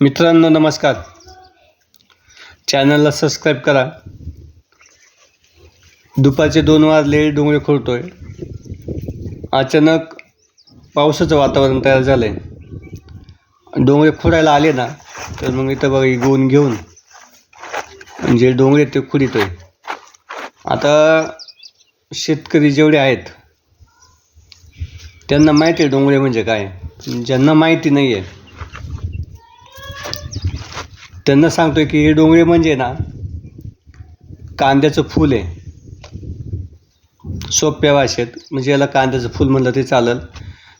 मित्रांनो नमस्कार. चॅनलला सबस्क्राईब करा. दुपारचे दोन वाजले डोंगरे खोडतोय अचानक पावसाचं वातावरण तयार झालं आहे डोंगरे खोडायला आले ना तर मग इथं बघा गोवून घेऊन जे डोंगरे ते खुडितोय आता शेतकरी जेवढे आहेत त्यांना माहिती आहे डोंगरे म्हणजे काय. ज्यांना माहिती नाही आहे त्यांना सांगतोय की हे डोंगरे म्हणजे ना कांद्याचं फूल आहे. सोप्या भाषेत म्हणजे याला कांद्याचं फूल म्हणलं ते चालेल.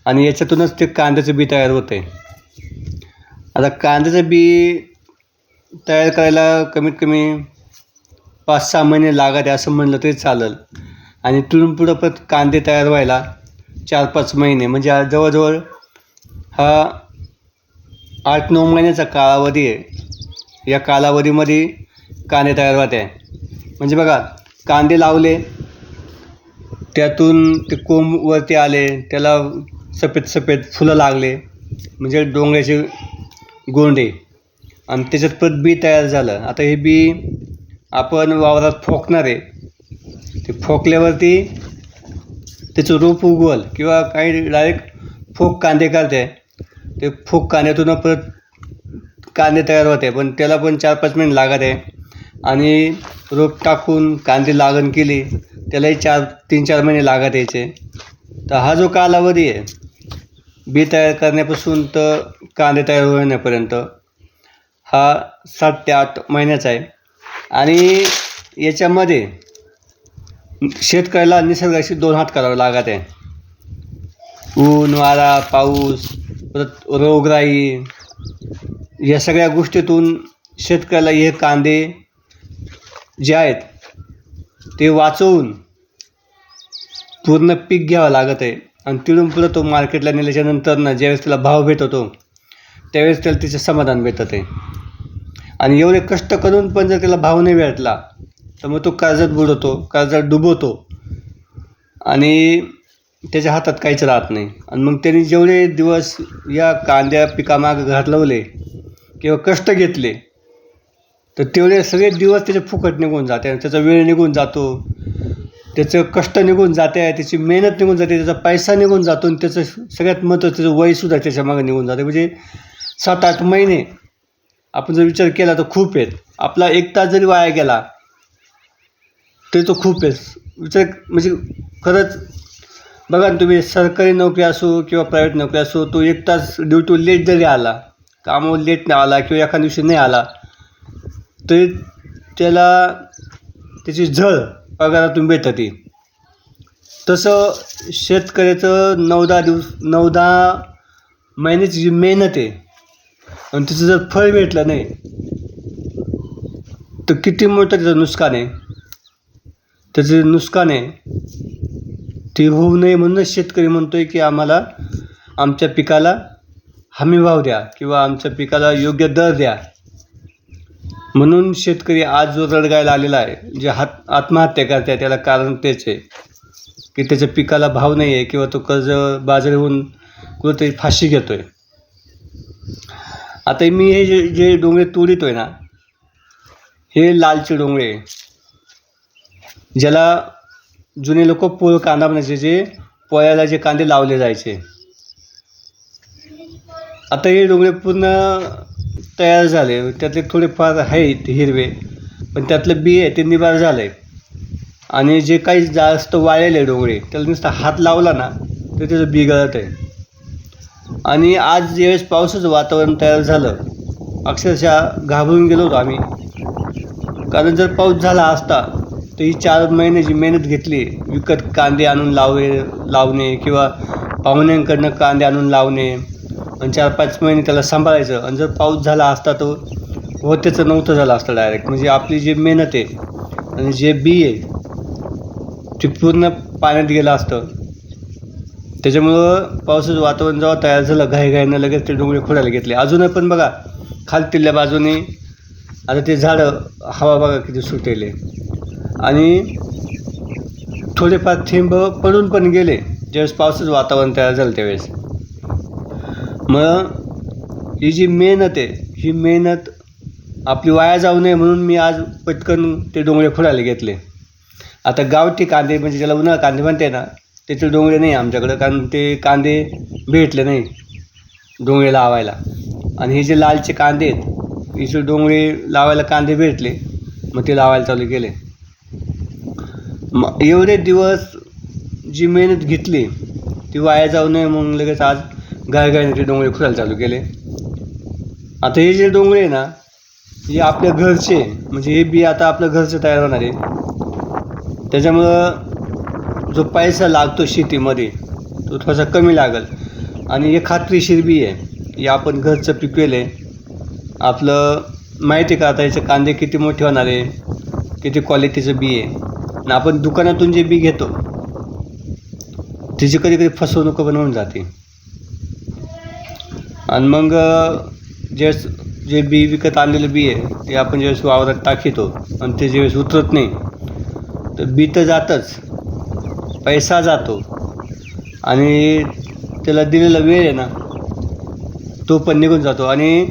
आणि याच्यातूनच ते कांद्याचं बी तयार होते आहे आता कांद्याचं बी तयार करायला कमीत कमी पाच सहा महिने लागत आहे असं म्हणलं तरी चालेल. आणि तिथून पुढं पण कांदे तयार व्हायला चार पाच महिने म्हणजे जवळजवळ हा आठ नऊ महिन्याचा कालावधी आहे. या कालावधीमध्ये कांदे तयार होते म्हणजे बघा कांदे लावले त्यातून ते कोंबवरती आले त्याला सफेद सफेद फुलं लागले म्हणजे डोंगराचे गोंडे. आणि त्याच्यात परत बी तयार झालं. आता हे बी आपण वावरात फोकणार आहे. ते फोकल्यावरती त्याचं रोप उगवल किंवा काही डायरेक्ट फोक कांदे काढते ते फोक कांद्यातून परत कांदे तयार होते पण त्याला पण चार पाच मिनिट लागत आहे. आणि रोप टाकून कांदे लागण केली त्यालाही चार तीन चार महिने लागत यायचे. तर हा जो कालावधी आहे बी तयार करण्यापासून तर कांदे तयार होण्यापर्यंत हा सात ते आठ महिन्याचा आहे. आणि याच्यामध्ये शेतकऱ्याला निसर्गाशी दोन हात करावे लागत आहे. ऊन वारा पाऊस परत रोगराई या सगळ्या गोष्टीतून शेतकऱ्याला हे कांदे जे आहेत ते वाचवून पूर्ण पीक घ्यावं लागत आहे. आणि तिळून पुढं तो मार्केटला नेल्याच्यानंतर ना ज्यावेळेस त्याला भाव भेटतो त्यावेळेस त्याला तिचं समाधान भेटत आहे. आणि एवढे कष्ट करून पण जर त्याला भाव नाही भेटला तर मग तो कर्जात बुडवतो कर्जात डुबवतो. आणि त्याच्या हातात काहीच राहत नाही. आणि मग त्यांनी जेवढे दिवस या कांद्या पिकामागं घालवले किंवा कष्ट घेतले तर तेवढे सगळे दिवस त्याचे फुकट निघून जाते त्याचा वेळ निघून जातो. त्याचं कष्ट निघून जाते त्याची मेहनत निघून जाते त्याचा पैसा निघून जातो आणि त्याचं सगळ्यात महत्त्वाचं त्याचं वयसुद्धा त्याच्यामागे निघून जाते. म्हणजे सात आठ महिने आपण जर विचार केला तर खूप आहेत. आपला एक तास जरी वाया गेला तरी तो खूप आहे विचार म्हणजे खरंच बघा ना तुम्ही सरकारी नोकरी असो किंवा प्रायव्हेट नोकरी असो तो एक तास ड्युटी लेट जरी आला कामावर लेट नाही आला किंवा एखाद्या दिवशी नाही आला? तरी त्याला त्याची झळ पगारातून भेटते तसं शेतकऱ्याचं नऊ दहा दिवस नऊ दहा महिन्याची जी मेहनत आहे आणि तिचं जर फळ भेटलं नाही तर किती मोठं त्याचं नुकसान आहे? त्याचं नुकसान आहे ते होऊ नये म्हणूनच शेतकरी म्हणतो आहे की आम्हाला आमच्या पिकाला हमी भाव द्या किंवा आमच्या पिकाला योग्य दर द्या. म्हणून शेतकरी आज जो रडगायला आलेला आहे जे हात आत्महत्या करते त्याला कारण तेच आहे की त्याच्या पिकाला भाव नाही आहे किंवा तो कर्ज बाजारी होऊन कुठंतरी फाशी घेतो आहे आता मी हे जे जे डोंगरे तोडितोय ना हे लालचे डोंगरे ज्याला जुने लोक पोळ कांदा म्हणायचे जे पोळ्याला जे कांदे लावले जायचे. आता हे डोंगरे पूर्ण तयार झाले. त्यातले थोडेफार आहेत हिरवे पण त्यातलं बी आहे ते निबार झालं आहे आणि जे काही जास्त वाळलेले डोंगरे त्याला नुसता हात लावला ना तर त्याचं बी गळत आहे. आणि आज ज्यावेळेस पावसाचं वातावरण तयार झालं अक्षरशः घाबरून गेलो होतो आम्ही. कारण जर पाऊस झाला असता तर ही चार महिन्याची मेहनत घेतली विकत कांदे आणून लावे लावणे किंवा पाहुण्यांकडनं कांदे आणून लावणे आणि चार पाच महिने त्याला सांभाळायचं. आणि जर पाऊस झाला असता तो व त्याचं नव्हतं झालं असतं डायरेक्ट म्हणजे आपली जी मेहनत आहे आणि जे बी आहे ते पूर्ण पाण्यात गेलं असतं. त्याच्यामुळं पावसाचं वातावरण जेव्हा तयार झालं घाईघाईनं लगेच ते डोंगरे खोडायला घेतले. अजून पण बघा खालतील्या बाजूने आता ते झाडं हवा बघा किती सुटेले आणि थोडेफार थेंब पडून पण गेले. ज्यावेळेस पावसाचं वातावरण तयार झालं त्यावेळेस. मग ही जी मेहनत आहे ही मेहनत आपली वाया जाऊ नये म्हणून मी आज पटकन ते डोंगरे खुडायला घेतले. आता गावठी कांदे म्हणजे ज्याला उन्हाळा कांदे म्हणते ना त्याचे डोंगरे नाही आमच्याकडं कारण ते कांदे भेटले नाही डोंगरे लावायला. आणि हे जे लालचे कांदे आहेत हिचे डोंगरे लावायला कांदे भेटले मग ते लावायला चालू केले. मग एवढे दिवस जी मेहनत घेतली ती वाया जाऊ नये म्हणून लगेच आज गायगायने ते डोंगरे खुडायला चालू केले. आता हे जे डोंगरे आहे ना हे आपल्या घरचे म्हणजे हे बी आता आपलं घरचं तयार होणार आहे. त्याच्यामुळं जो पैसा लागतो शेतीमध्ये तो थोडासा कमी लागेल. आणि हे खात्रीशीर बी आहे हे आपण घरचं पिकवेल आहे. आपलं माहिती आहे का आता याचे कांदे किती मोठे होणार आहे किती क्वालिटीचं बी आहे. आणि आपण दुकानातून जे बी घेतो त्याची कधी कधी फसवणूक पण होऊन जाते. आणि मग जे जे बी विकत आणलेलं बी आहे ते आपण ज्यावेळेस वावरात टाकीतो आणि ते ज्यावेळेस उतरत नाही तर बी तर जातच. पैसा जातो. आणि त्याला दिलेला वेळ आहे ना तो पण निघून जातो. आणि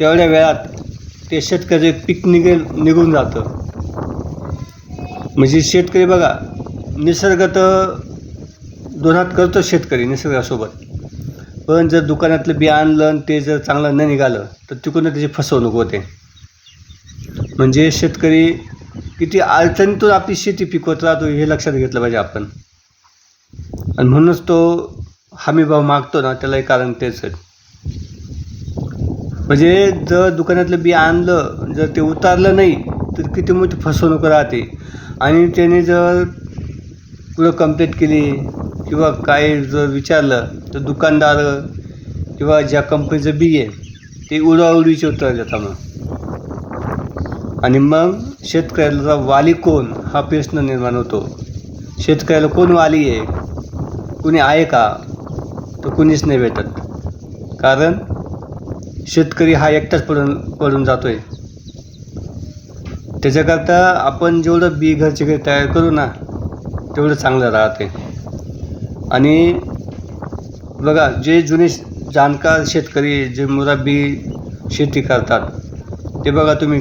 तेवढ्या वेळात ते शेतकऱ्याचे पीक निघेल निघून जातं. म्हणजे शेतकरी बघा निसर्ग तर दोनात करतो शेतकरी निसर्गासोबत. पण जर दुकानातलं बी आणलं आणि ते जर चांगलं नाही निघालं तर तिकडून त्याची फसवणूक होते. म्हणजे शेतकरी किती अडचणीतून आपली शेती पिकवत राहतो हे लक्षात घेतलं पाहिजे आपण. आणि म्हणूनच तो हमीभाव मागतो ना त्याला एक कारण तेच आहे. म्हणजे जर दुकानातलं बी आणलं जर ते उतारलं नाही तर किती मोठी फसवणूक राहते. आणि त्याने जर पुढं कंप्लेंट केली किंवा काय जर विचारलं तर दुकानदार किंवा ज्या कंपनीचं बी आहे ते उडवाउडवीचे उत्तर देतात मग आणि मग शेतकऱ्याला वाली कोण? हा प्रश्न निर्माण होतो. शेतकऱ्याला कोण वाली आहे? कुणी आहे का? तर कुणीच नाही भेटत. कारण शेतकरी हा एकटाच पडून पडून जातो आहे त्याच्याकरता आपण जेवढं बी घरचे घरी तयार करू ना तेवढं चांगलं राहते. आणि बघा जे जुने जाणकार शेतकरी जे मुराबी शेती करतात ते बघा तुम्ही.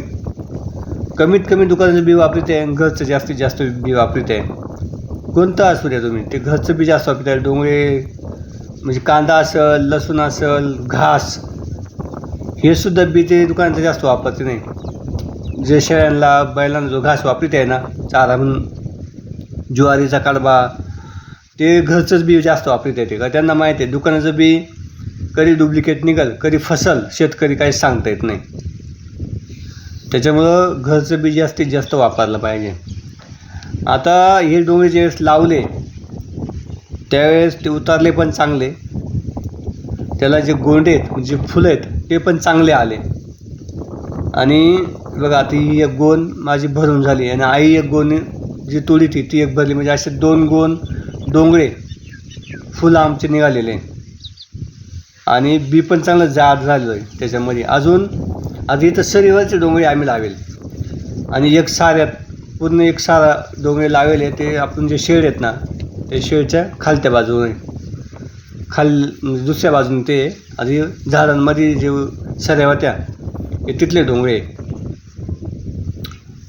कमीत कमी दुकानाचं बी वापरित आहे आणि घरचं जास्तीत जास्त बी वापरत. आहे कोणतं असू द्या तुम्ही ते घरचं बी जास्त वापरत. आहे डोंगरे म्हणजे कांदा असेल लसूण असेल घास हे सुद्धा बी ते दुकानाचं जास्त वापरते नाही. जे शेळ्यांना बैलांना जो घास वापरित आहे ना चारा म्हणून ज्वारीचा कडबा ते घरचंच बी जास्त वापरत येते का? त्यांना माहिती आहे दुकानाचं बी कधी डुप्लिकेट निघाल कधी फसल शेतकरी काही सांगता येत नाही. त्याच्यामुळं घरचं बी जास्तीत जास्त वापरलं पाहिजे. आता हे डोंगरे ज्यावेळेस लावले त्यावेळेस ते उतारले पण चांगले. त्याला जे गोंडे आहेत म्हणजे फुलं आहेत ते पण चांगले आले. आणि बघा आता ही एक गोण माझी भरून झाली आणि आई एक गोण जी तोडी ती ती एक भरली. म्हणजे असे दोन गोण डोंगरे फुलं आमचे निघालेले. आणि बी पण चांगलं जाड झालेलं आहे त्याच्यामध्ये. अजून आधी इथं सरीवरचे डोंगरे आम्ही लावेल. आणि एक साऱ्यात पूर्ण एक सारा डोंगरे लावेले ते आपण जे शेड आहेत ना ते शेडच्या खालत्या बाजूने. खाल म्हणजे दुसऱ्या बाजूने ते आधी झाडांमध्ये जे सऱ्या होत्या हे तिथले डोंगरे.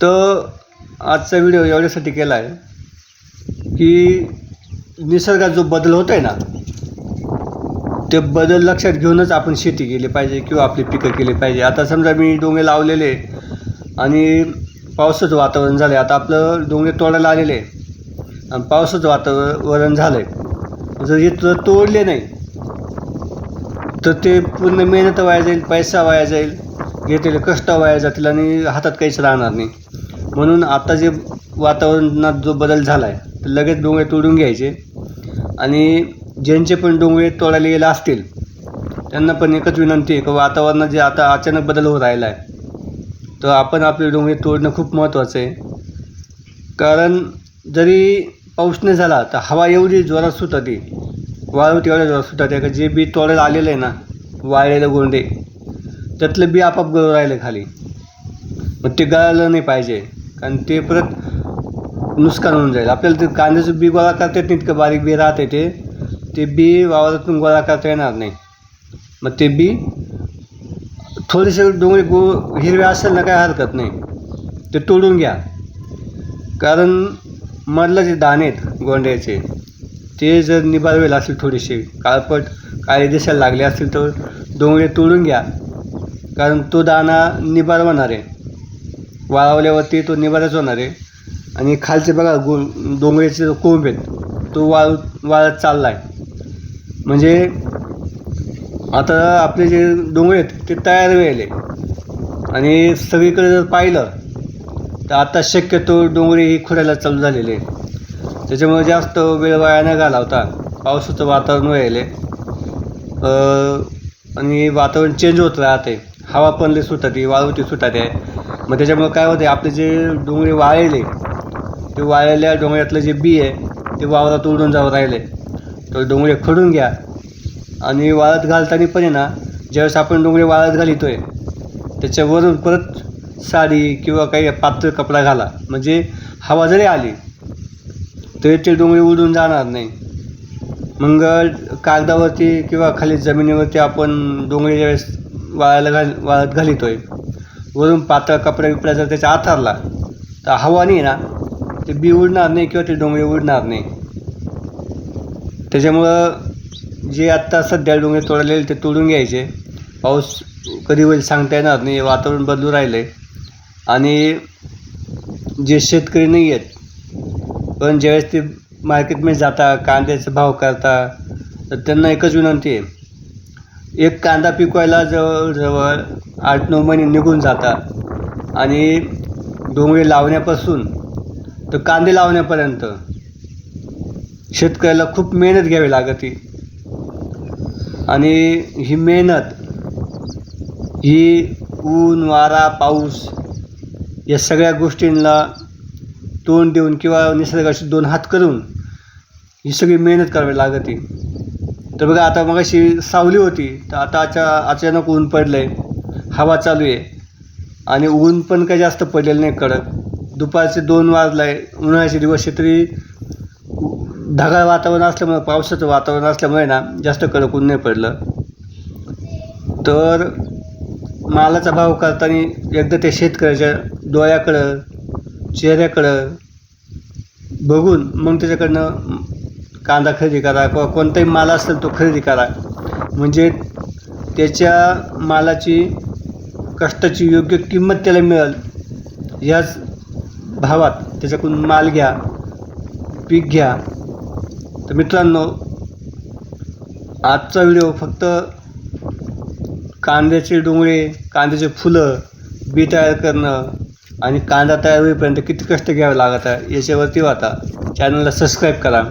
तर आजचा व्हिडिओ एवढ्यासाठी केला आहे की निसर्गात जो बदल होत आहे ना ते बदल लक्षात घेऊनच आपण शेती केली पाहिजे किंवा आपली पिकं केली पाहिजे. आता समजा मी डोंगे लावलेले आणि पावसाचं वातावरण झालं आहे आता आपलं डोंगे तोडायला आलेले आहे आणि पावसाचं वातावरण झालं आहे जर हे तोडले नाही तर ते पूर्ण मेहनत वाया जाईल पैसा वाया जाईल घेतलेले कष्ट वाया जातील आणि हातात काहीच राहणार नाही. म्हणून आता जे वातावरणात जो बदल झाला आहे तर लगेच डोंगरे तोडून घ्यायचे. आणि ज्यांचे पण डोंगरे तोडायला गेले असतील त्यांना पण एकच विनंती आहे की वातावरणात जे आता अचानक बदल होत राहिला आहे तर आपण आपले डोंगरे तोडणं खूप महत्त्वाचं आहे. कारण जरी पाऊस नाही झाला तर हवा एवढी जोरात सुटते वाळू तेवढ्या जोरात सुटते का जे बी तोडायला आलेलं आहे ना वाळलेलं गोंडे त्यातलं बी आपाप गळू राहिलं खाली. मग ते गळायला नाही पाहिजे. कारण ते परत नुकसान होऊन जाईल. आपल्याला ते कांद्याचं बी गोळा करता येत नाही इतकं बारीक बी राहते ते. ते बी वावरातून गोळा करता येणार नाही. मग ते बी थोडेसे डोंगरे गो हिरवे असेल ना काय हरकत नाही. ते तोडून घ्या. कारण मधलं जे दाणे आहेत गोंड्याचे ते जर निबारवेल असेल थोडेसे काळपट काळे दिसायला लागले असतील तर डोंगरे तोडून घ्या. कारण तो दाणा निभारवणार आहे. वाळवल्यावरती तो निवाराच होणार आहे. आणि खालचे बघा गो डोंगऱ्याचे जो कोंब आहेत. तो वाळू वाळत चालला आहे म्हणजे आता आपले जे डोंगरे आहेत ते तयार व्हायले. आणि सगळीकडे जर पाहिलं तर आता शक्यतो डोंगरे ही खुडायला चालू झालेले आहे त्याच्यामुळे जास्त वेळ वाया न घालावता पावसाचं वातावरण व्हायले. आणि वातावरण चेंज होत राहते. हवा पण लई सुटते वाळवती सुटते आहे मग त्याच्यामुळं काय होते आपले जे डोंगरे वाळले ते वाळलेल्या डोंगऱ्यातलं जे बी आहे ते वावरात उडून जाऊ राहिले. तर डोंगरे खडून घ्या. आणि वाळत घालताना पण आहे ना ज्यावेळेस आपण डोंगरे वाळत घालितोय त्याच्यावरून परत साडी किंवा काही पातळ कपडा घाला. म्हणजे हवा जरी आली तरी ते डोंगरे उडून जाणार नाही. मग कागदावरती किंवा खाली जमिनीवरती आपण डोंगरे ज्यावेळेस वाळायला घाल वाळत घालितोय वरून पातळ कपडा बिपडा जर त्याच्या आथरला तर हवा नाही ना. ते बी उडणार नाही किंवा ते डोंगरे उडणार नाही. त्याच्यामुळं जे आत्ता सध्या डोंगरे तोडलेले ते तोडून घ्यायचे. पाऊस कधी होईल सांगता येणार नाही वातावरण बदलू राहिलं आहे आणि जे शेतकरी नाही आहेत पण ज्यावेळेस ते मार्केटमध्ये जाता कांद्याचा भाव करता तर त्यांना एकच विनंती आहे एक कांदा पिकवायला जवळजवळ आठ नऊ महिने निघून जातात. आणि डोंगरे लावण्यापासून तर कांदे लावण्यापर्यंत शेतकऱ्याला खूप मेहनत घ्यावी लागते. आणि ही मेहनत ही ऊन वारा पाऊस या सगळ्या गोष्टींना तोंड देऊन किंवा निसर्गाशी दोन हात करून ही सगळी मेहनत करावी लागते. तर बघा आता मग अशी सावली होती. तर आता अचा अचानक ऊन पडलं आहे हवा चालू आहे. आणि ऊन पण काही जास्त पडलेलं नाही कडक. दुपारचे दोन वाजलं आहे उन्हाळ्याचे दिवस तरी ढगाळ वातावरण असल्यामुळे पावसाचं वातावरण असल्यामुळे ना जास्त कडक ऊन नाही पडलं. तर मालाचा भाव करताना एकदा ते शेतकऱ्याच्या डोळ्याकडं चेहऱ्याकडं बघून मग त्याच्याकडनं कांदा खरेदी करा किंवा कोणताही माल असेल तो खरेदी करा. म्हणजे त्याच्या मालाची कष्टाची योग्य किंमत त्याला मिळेल. याच भावात त्याच्याकडून माल घ्या पीक घ्या. तर मित्रांनो आजचा व्हिडिओ फक्त कांद्याचे डोंगरे कांद्याचे फुलं बी तयार करणं आणि कांदा तयार होईपर्यंत किती कष्ट घ्यावे लागत आहे याच्यावरती आता चॅनलला सबस्क्राईब करा.